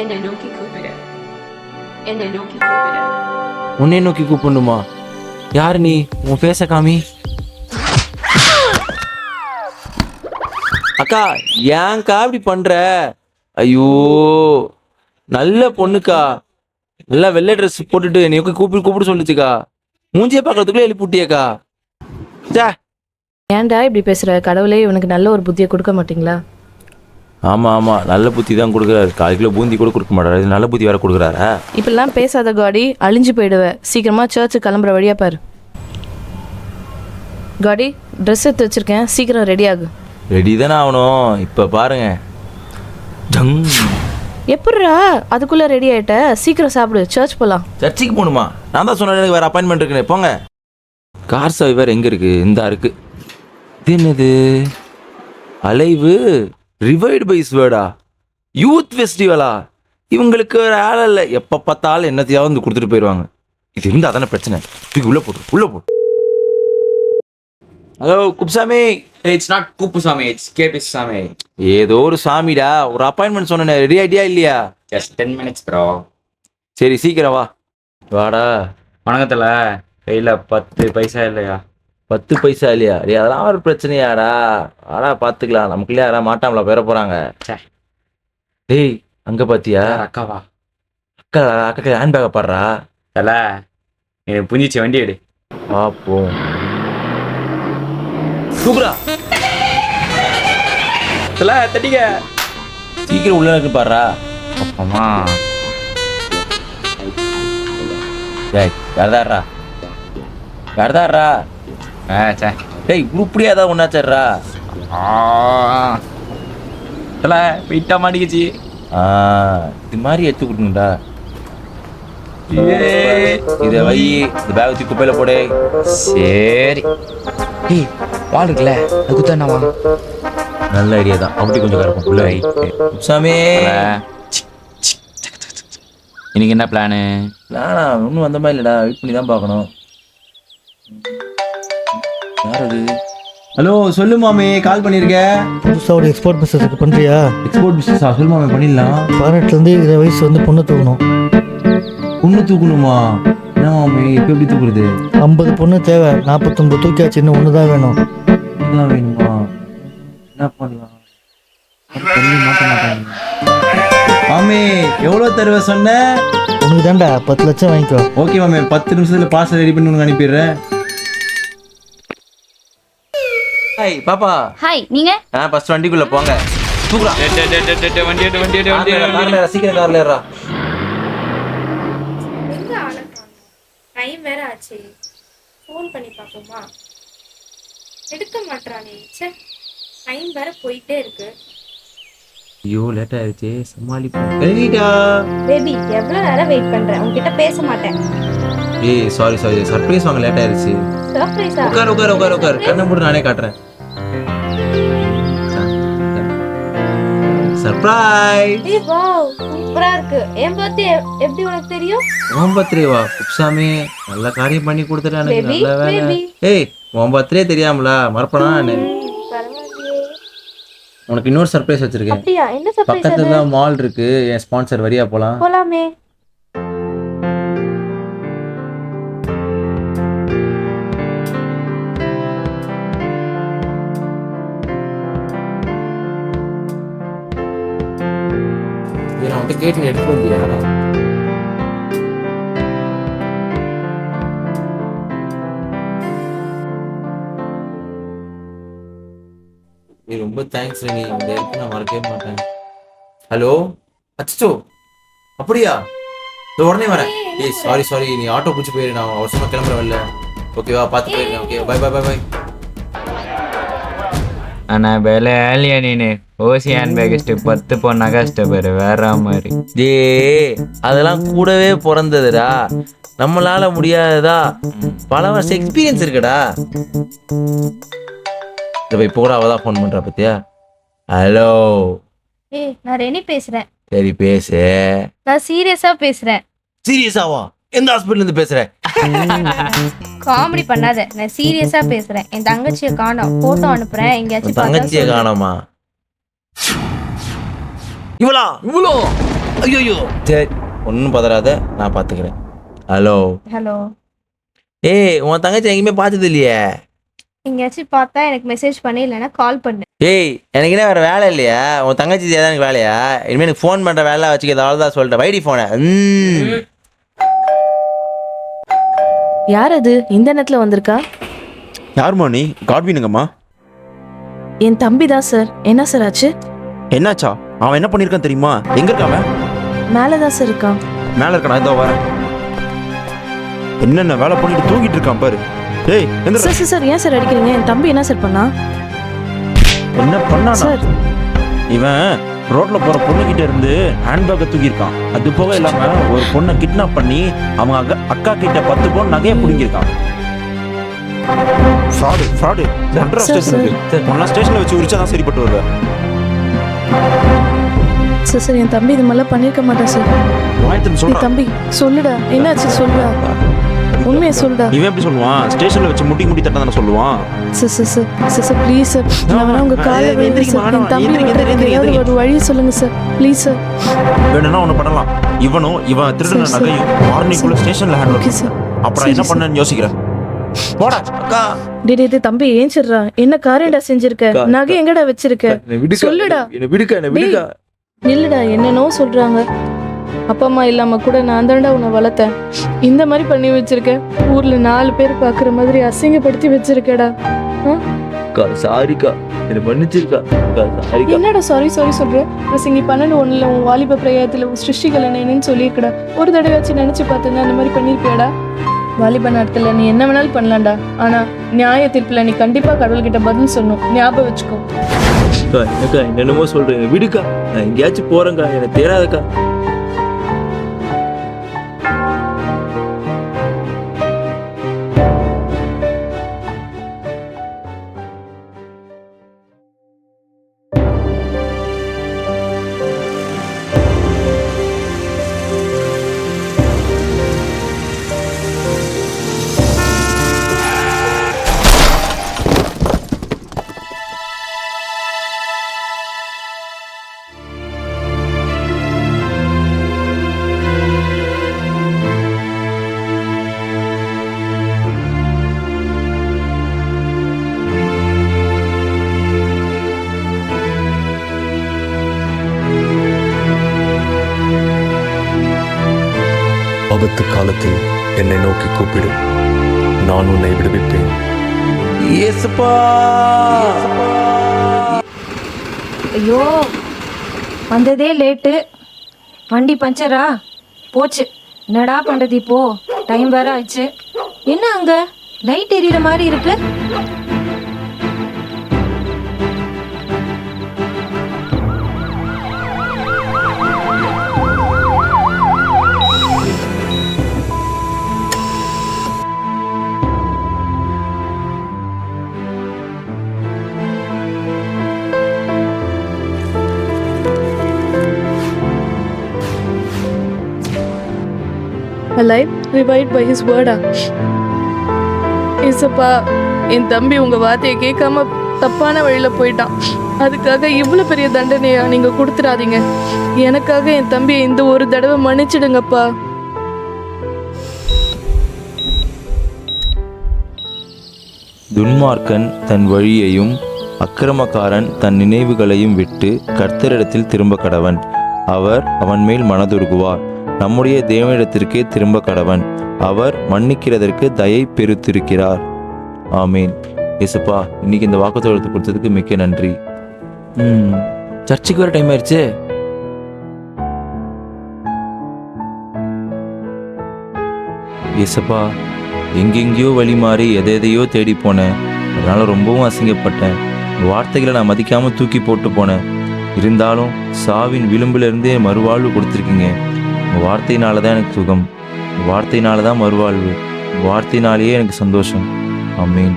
என்னை நோக்கி கூப்பிடு என்னை நோக்கி கூப்பிடு உன்னை நோக்கி கூப்பிடணுமா யார் நீ உன் பேச காமி அக்கா ஏன்க்கா இப்படி பண்ற ஐயோ நல்ல பொண்ணுக்கா நல்லா வெள்ளை ட்ரெஸ் போட்டுட்டு என்னை கூப்பிட்டு கூப்பிட்டு சொல்லுச்சுக்கா மூஞ்சியை பார்க்கறதுக்குள்ளே எழுப்பி விட்டியக்கா சே ஏன்டா இப்படி பேசுற கடவுளே இவனுக்கு நல்ல ஒரு புத்தியை கொடுக்க மாட்டீங்களா ஆமா ஆமா. நல்ல புத்தி தான் கொடுக்குறாரு. கால் கிலோ பூந்தி கூட கொடுக்க மாட்டாரு. நல்ல புத்தி வேற கொடுக்குறாரா? இப்படிலாம் பேசாத காடி அழிஞ்சு போயிடுவ. சீக்கிரமா சர்ச்சு கிளம்புற வழியா பாரு. காடி ட்ரெஸ் எடுத்து வச்சிருக்கேன். சீக்கிரம் ரெடி ஆகு. ரெடி தானே ஆகணும். இப்போ பாருங்க. ஜங். எப்படிரா அதுக்குள்ள ரெடி ஆயிட்ட. சீக்கிரம் சாப்பிடு. சர்ச் போலாம். சர்ச்சுக்கு போகணுமா? நான் தான் சொன்னேன் எனக்கு வேற அப்பாயின்மெண்ட் இருக்குன்னு. போங்க. கார் சாவி வேற எங்க இருக்கு? இந்தா இருக்கு. இது என்னது? அலைவு. ரிவைடு பை வேர்டா யூத் ஃபெஸ்டிவலா இவங்களுக்கு வேற ஆள இல்லை எப்போ பார்த்தாலும் என்னத்தையாவது வந்து கொடுத்துட்டு போயிடுவாங்க இது இருந்தால் தானே பிரச்சனை. தூக்கி உள்ள போடு உள்ள போடு hello Kuppusamy It's not Kupusame, it's Kepisame. ஏதோ ஒரு சாமிடா. ஒரு அப்பாயின்மெண்ட் சொன்னேன். ரெடி ஆயிட்டியா இல்லையா? Just 10 minutes, bro. சரி சீக்கிரம் வா. வாடா. வணக்கத்துல. கையில பத்து பைசா இல்லையா? பத்து பைசா இல்லையா? டேய் அதெல்லாம் ஒரு பிரச்சனையாடா. வாடா பார்த்துக்கலாம் நமக்குள்ளே யாரா மாட்டாமல பெற போறாங்க. ச்சே. டேய் அங்க பாத்தியா? யார் அக்காவா அக்கா அக்கா ஹேண்ட் பேக்கை பாடுறா. தல எனக்கு புஞ்சிச்சு வண்டி எடு. பாப்போம். சூப்பரா தல தட்டிக்க. சீக்கிரம் உள்ள இருக்கு பாடுறா. ஆமா டேய் யாரதாடுறா யாரதாடுறா ஆ சே. டேய் உருப்படியா ஏதாவது ஒன்னாச்சர்றா தல வெயிட்டா மாட்டிக்கிச்சு. ஆ இது மாதிரி எடுத்து ஏய். இதை வை இந்த பேக் தூக்கி குப்பையில போடு. சரி. ஏய் வால் இருக்குல்ல அது குத்தா என்னவா நல்ல ஐடியா தான். அப்படி கொஞ்சம் கறக்கும் உள்ள வை சாமி. இன்னைக்கு என்ன பிளானு நானா ஒன்றும் வந்த மாதிரி இல்லைடா. வெயிட் பண்ணி தான் பார்க்கணும். யார் அது ஹலோ சொல்லு மாமே கால் பண்ணியிருக்க புதுசாக ஒரு எக்ஸ்போர்ட் பிஸ்னஸுக்கு பண்ணுறியா எக்ஸ்போர்ட் பிஸ்னஸா சொல்லு மாமே பண்ணிடலாம். பதினெட்டுலேருந்து இருபது வயசு வந்து பொண்ணு தூக்கணும். பொண்ணு தூக்கணுமா? என்ன மாமே இப்போ எப்படி தூக்குறது? ஐம்பது பொண்ணு தேவை நாற்பத்தொம்பது தூக்கியாச்சு இன்னும் ஒன்று தான் வேணும். என்ன வேணுமா? என்ன பண்ணலாம்? மாமே எவ்வளோ தருவ சொன்ன? உனக்கு தான்டா பத்து லட்சம் வாங்கிக்கோ. ஓகே மாமே பத்து நிமிஷத்துல பார்சல் ரெடி பண்ணி உனக்கு அனுப்பிடுறேன். ஹாய் பாப்பா. ஹாய் நீங்க? ஆ ஃபர்ஸ்ட் வண்டிக்குள்ள போங்க. தூக்குறா வண்டி எடு வண்டி எடு வண்டி எடு வண்டி கார்ல ஏறு, சீக்கிரம் கார்ல ஏறா. எங்க ஆளக்கானோம் டைம் வேற ஆச்சு. ஃபோன் பண்ணி பார்ப்போமா? எடுக்க மாட்றானே. ச்சே டைம் வேற போயிட்டே இருக்கு. ஐயோ லேட் ஆயிருச்சு. சமாளிப்போம். சரிடா பேபி எவ்வளவு நேரம் வெயிட் பண்றேன் உன்கிட்ட பேச மாட்டேன். ஏய் சாரி சாரி சர்ப்ரைஸ் வாங்க லேட் ஆயிருச்சு. சர்ப்ரைஸா உட்கார் உட்கார் உட்கார் உட்கார். கண்ணை மூடு நானே காட்டுறேன். சர்ப்ரைஸ் ஏய் வாவ் சூப்பரா இருக்கு. என் பத்தி எப்படி உனக்கு தெரியும்? உன் பர்த்டே வா குப்சாமி. நல்ல காரியம் பண்ணி கொடுத்துட்டேன் எனக்கு நல்ல வேலை. ஏய் உன் பர்த்டே தெரியாமல மறப்பனா நானு உனக்கு இன்னொரு சர்ப்ரைஸ் வச்சிருக்கேன். அப்படியா? என்ன சர்ப்ரைஸ் பக்கத்துல மால் இருக்கு. என் ஸ்பான்சர் வரியா போலாம்? போலாமே. நான் வந்து கேட்டு எடுத்து வந்தியா நீ ரொம்ப தேங்க்ஸ் நீ இந்த ஹெல்ப் நான் மறக்கவே மாட்டேன் ஹலோ அச்சோ அப்படியா இதோ உடனே வரேன் ஏய் சாரி சாரி நீ ஆட்டோ பிடிச்சி போயிரு நான் அவசரமா கிளம்புறேன் வெளில ஓகேவா பார்த்து போயிருக்கேன் okay bye bye bye bye அண்ணா ಬೆಲೆ ಆಲಿಯ ನೀನು ஓசி ஹேண்ட் பேக் ஸ்டெப் பத்து பொண்ணாக்கா ஸ்டெப் வேற மாதிரி. டே அதெல்லாம் கூடவே பிறந்ததுடா. நம்மளால முடியாததா? பல வருஷம் எக்ஸ்பீரியன்ஸ் இருக்குடா. இப்போ இப்போ கூட அவதான் ஃபோன் பண்றா பத்தியா? ஹலோ ஏய் நான் ரெனி பேசுறேன். சரி பேசு. நான் சீரியஸா பேசுறேன். சீரியஸாவா எந்த ஹாஸ்பிட்டல் இருந்து பேசுறேன் காமெடி பண்ணாத. நான் சீரியஸா பேசுறேன். என் தங்கச்சியை காணோம். போட்டோ அனுப்புறேன். எங்கேயாச்சும் தங்கச்சியை காணோமா? இவளா? இவ்வளோ ஐயோ சரி ஒன்றும் பதறாத நான் பார்த்துக்கிறேன் ஹலோ ஹலோ ஏய் உன் தங்கச்சி எங்கேயுமே பார்த்தது இல்லையே. எங்கேயாச்சும் பார்த்தா எனக்கு மெசேஜ் பண்ணி இல்லைன்னா கால் பண்ணு. ஏய் எனக்கு என்ன வேறு வேலை இல்லையா? உன் தங்கச்சி தான் எனக்கு வேலையா? இனிமேல் எனக்கு ஃபோன் பண்ணுற வேலை வச்சுக்க அவ்வளோ தான் சொல்லிட்டேன் வைடி ஃபோனை ம். யார் அது? இந்த நேரத்தில் வந்திருக்கா? யாரும்மா நீ காட்வினுங்கம்மா? என் தம்பி தான் சார். என்ன சார் ஆச்சு? என்னாச்சா? அவன் என்ன பண்ணியிருக்கான் தெரியுமா? எங்க இருக்கான் அவன்? மேலே தான் சார் இருக்கான். மேல இருக்கான்? இதோ வரேன் என்னென்ன வேலை பண்ணிட்டு தூங்கிட்டு இருக்கான் பாரு. ஏய் எந்திரா. சார் சார் சார் ஏன் சார் அடிக்கிறீங்க? என் தம்பி என்ன சார் பண்ணா? என்ன பண்ணானா? சார். இவன் ரோட்ல போற பொண்ணுகிட்ட இருந்து ஹேண்ட்பேக்கை தூக்கியிருக்கான். அது போக இல்லாம ஒரு பொண்ணை கிட்னாப் பண்ணி அவங்க அக்கா- அக்கா கிட்ட பத்து பவுன் நகையை பிடிங்கிருக்கான் ஃப்ராடு ஃப்ராடு சார், ஸ்டேஷனுக்கு ஒன்னா ஸ்டேஷன்ல வச்சு உரிச்சா தான் சரிப்பட்டு வருவேன் சார் சார் என் தம்பி இது மாதிரிலாம் பண்ணியிருக்க மாட்டான் சார். தம்பி சொல்லுடா. என்னாச்சு சொல்லுடா. உண்மையை சொல்லுடா. இவன் எப்படி சொல்லுவான்? ஸ்டேஷன்ல வச்சு முட்டி முட்டி தட்ட தானே சொல்லுவான்? Sir sir sir sir sir please sir. நான் வேணா உங்க காலை விழுந்து சார். என். தம்பி ஏதாவது. ஒரு வழி சொல்லுங்க சார். Please sir. வேணும்னா ஒண்ணு பண்ணலாம். இவனும் இவன் திருடின. நகையும் மார்னிங்குள்ள ஸ்டேஷன்ல ஹேண்ட் ஓகே சார் அப்புறம் என்ன. பண்ணேன்னு யோசிக்கிறேன் போடா அக்கா. டேய் தம்பி ஏஞ்சிடுறா. என்ன காரியம்டா செஞ்சிருக்க? நகை எங்கடா வச்சிருக்க? சொல்லுடா. என்னை விடுக்கா என்னை. விடுக்கா. இல்லடா என்னன்னோ சொல்றாங்க. அப்பா அம்மா இல்லாம கூட நான் தான்டா உன்னை வளர்த்தேன். இந்த மாதிரி பண்ணி வச்சிருக்க ஊர்ல நாலு பேர் பாக்குற மாதிரி அசிங்கப்படுத்தி வச்சிருக்கடா. சாரிக்கா என்னை மன்னிச்சிருக்கா? என்னடா சாரி சாரி சொல்ற? பிரசங்கி பன்னெண்டு ஒண்ணுல உன் வாலிப பிரயாத்துல உன் சிருஷ்டிகள் என்னன்னு சொல்லியிருக்கடா. ஒரு தடவையாச்சும் நினைச்சு பார்த்திருந்தா அந்த மாதிரி பண்ணிருப்பியாடா வாலிப நாட்கள்ல நீ என்ன வேணாலும் பண்ணலாம்டா. ஆனா நியாய தீர்ப்புல நீ கண்டிப்பா கடவுள்கிட்ட பதில் சொல்லணும். ஞாபகம் வச்சுக்கோ. அக்கா என்னக்கா என்னென்னமோ சொல்றீங்க. விடுக்கா நான் எங்கேயாச்சும் போறேங்க்கா எனக்கு தெரியாதக்கா ஆபத்து காலத்தில் என்னை நோக்கி கூப்பிடு நான் உன்னை விடுவிப்பேன். ஏசுப்பா. ஐயோ வந்ததே லேட்டு. வண்டி பஞ்சரா? போச்சு. என்னடா பண்றது இப்போ? டைம் வேற ஆயிடுச்சு. என்ன அங்க? லைட் எரியற மாதிரி இருக்கு. Alive ரிவைட் பை ஹிஸ் வேர்டா இசப்பா என் தம்பி உங்க வார்த்தையை கேட்காம தப்பான வழியில போயிட்டான். அதுக்காக இவ்வளவு பெரிய தண்டனையா நீங்க கொடுத்துடாதீங்க. எனக்காக என் தம்பியை இந்த ஒரு தடவை மன்னிச்சிடுங்கப்பா. துன்மார்க்கன் தன் வழியையும் அக்கிரமக்காரன் தன் நினைவுகளையும் விட்டு கர்த்தரிடத்தில் திரும்ப கடவன். அவர் அவன் மேல் மனதுருகுவார். நம்முடைய தேவனிடத்திற்கே திரும்ப கடவன். அவர் மன்னிக்கிறதற்கு தயை பெருத்திருக்கிறார். ஆமீன். ஏசப்பா இன்னைக்கு இந்த வாக்குத்தோழத்தை கொடுத்ததுக்கு மிக்க நன்றி. ம் சர்ச்சுக்கு வர டைம் ஆயிடுச்சு. ஏசப்பா எங்கெங்கேயோ வழி மாறி எதை எதையோ தேடி போனேன். அதனால ரொம்பவும் அசிங்கப்பட்டேன். வார்த்தைகளை நான் மதிக்காம தூக்கி போட்டு போனேன். இருந்தாலும் சாவின் விளிம்புல இருந்தே மறுவாழ்வு கொடுத்துருக்கீங்க. உங்க வார்த்தையினால தான் எனக்கு சுகம் வார்த்தையினால தான் மறுவாழ்வு. வார்த்தையினாலேயே எனக்கு சந்தோஷம். அம்மீன்